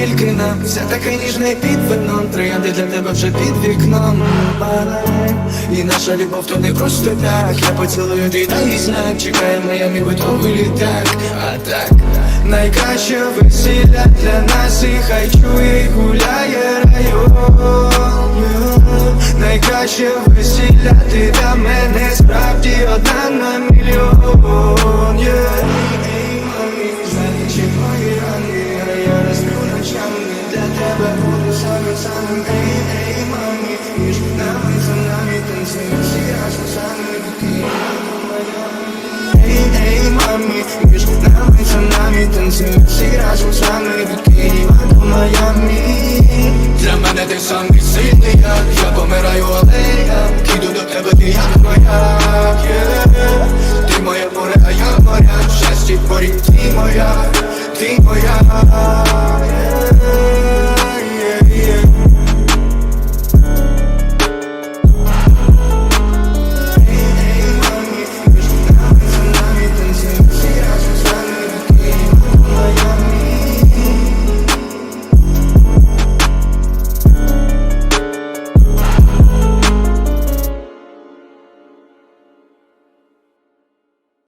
тільки нам. Все таке ніжне під вином Троянди для тебе вже під вікном. І наша любов то не просто так. Я поцілую твій дай знак. Чекає моя мій готовий літак. А так Найкраще весілля для нас. І хай чує і гуляє район. Найкраще весілля ти для мене. Справді одна Для мене ти самий сильний, як я помираю, але я до тебе, ти як моя. Ти моє море, а я моря Щастя порі, ти моя, ти моя.